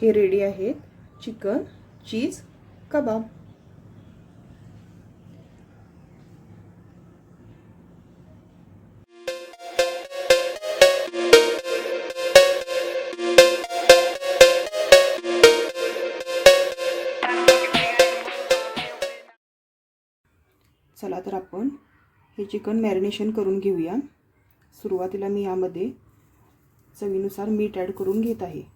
हे रेडी आहेत. Chicken cheese कबाब चला तर आपण हे चिकन मॅरिनेशन करून घेऊया. सुरुवातीला मी यामध्ये चवीनुसार मीठ ॲड करून घेत आहे.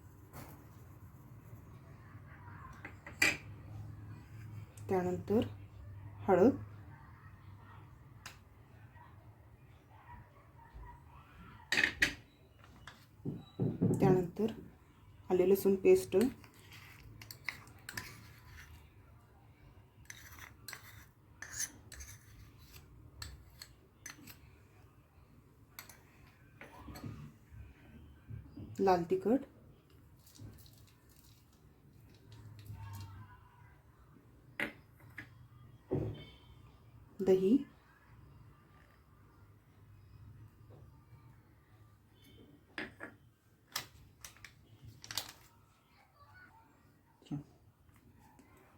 त्यानंतर हळद. त्यानंतर आले लसूण पेस्ट. लाल तिखट. दही.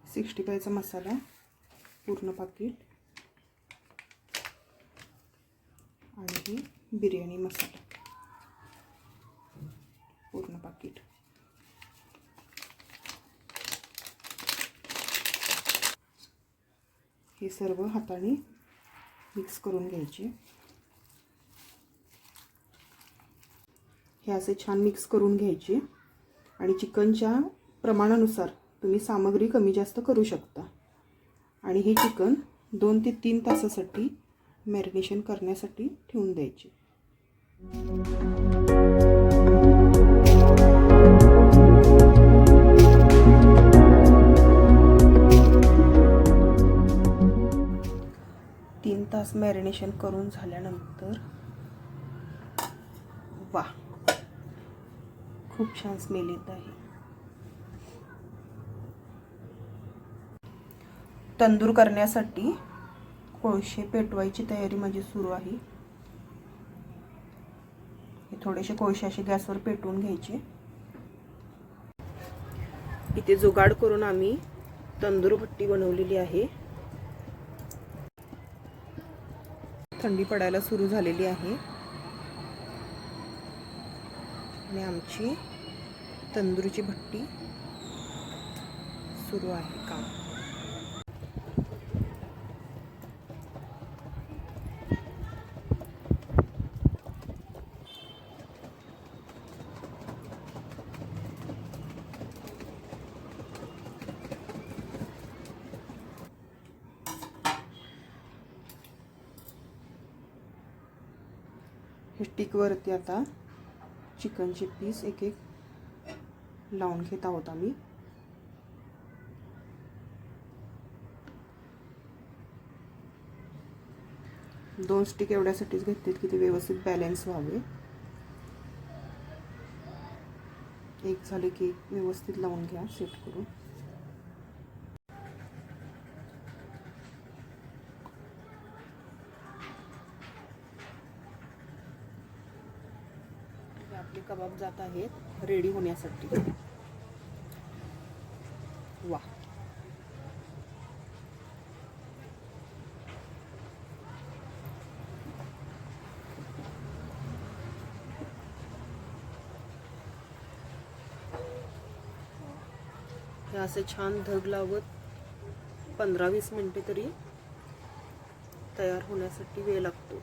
सिक्स्टी फायचा मसाला पूर्ण पाकिट. आणि ही बिर्याणी मसाला पूर्ण पाकिट हे सर्व हाताने मिक्स करून घ्यायचे. हे असे छान मिक्स करून घ्यायचे आणि चिकनच्या प्रमाणानुसार तुम्ही सामग्री कमी जास्त करू शकता. आणि हे चिकन दोन ते तीन तासासाठी मॅरिनेशन करण्यासाठी ठेवून द्यायचे. तास मॅरिनेशन करून झाल्यानंतर वा खूप छान स्मेल येत आहे. तंदूर करण्यासाठी कोळशे पेटवायची तयारी माझी सुरू आहे. हे थोडेसे कोळशे असे गॅसवर पेटवून घ्यायचे. इथे जुगाड करून आम्ही तंदूर भट्टी बनवलेली आहे. थंडी पडायला सुरू झालेली आहे. आणि आमची तंदूरची भट्टी सुरू आहे काम. स्टिकवरती आता चिकनचे पीस एक एक लावून घेत आहोत आम्ही. दोन स्टिक एवढ्यासाठीच घेतलेत की ते व्यवस्थित बॅलन्स व्हावे. एक झाले की एक व्यवस्थित लावून घ्या सेट करून हे आपले कबाब जात आहेत रेडी होण्यासाठी. वा. हे असे छान धग लावत पंधरा वीस मिनटे तरी तयार होण्यासाठी वेळ लागतो.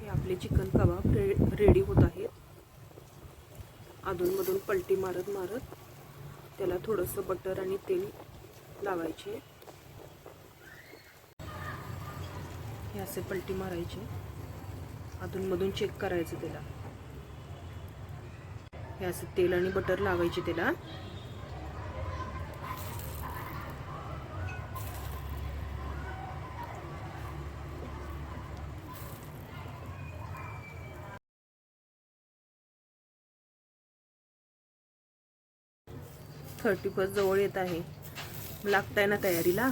हे आपले चिकन कबाब रे रेडी होत आहेत. अधूनमधून पलटी मारत मारत त्याला थोडंसं बटर आणि तेल लावायचे. हे असे पलटी मारायचे. अधूनमधून चेक करायचं त्याला. हे असं तेल आणि बटर लावायचे त्याला. थर्टी फर्स्ट जवळ येत आहे. लागताय ना तयारीला?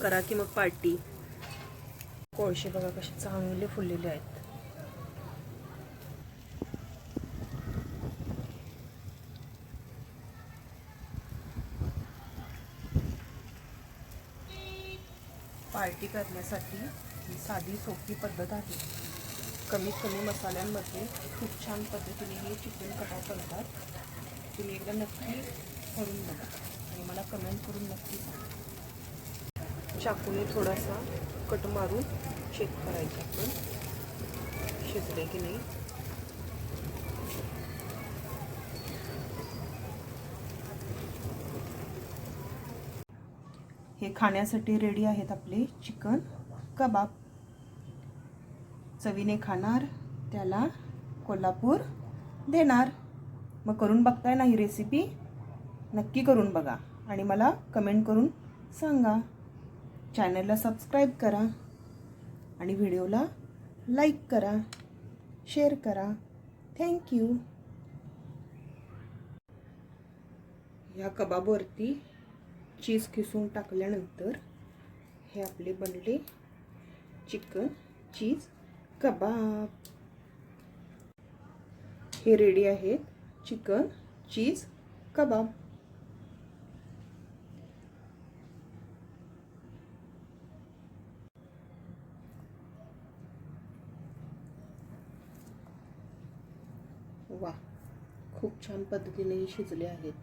करा की मग पार्टी. कोळशे बघा कसे चांगले फुललेले आहेत. पार्टी करण्यासाठी साधी सोपी पद्धत आहे. कमीत कमी मसाल्यांमध्ये खूप छान पद्धतीने हे चिकन कबाब बनतात तुम्ही एकदा नक्की करून बघा आणि मला कमेंट करून नक्की सांगा. चाकूने थोडासा कट मारून चेक करायचं आपण. शिजले की नाही. हे खाण्यासाठी रेडी आहेत आपले चिकन कबाब. चवीने खाणार त्याला कोल्हापूर देणार. मग करून बघताय ना ही रेसिपी नक्की करून बघा आणि मला कमेंट करून सांगा. चॅनलला सबस्क्राईब करा आणि व्हिडिओला लाईक करा शेअर करा. थँक्यू ह्या कबाबवरती चीज खिसून टाकल्यानंतर हे आपले बनले चिकन चीज कबाब. हे रेडी आहेत. Chicken cheese kebab. वा खूप छान पद्धतीने शिजले आहेत.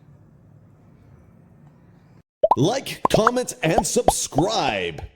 Like, comment, and subscribe.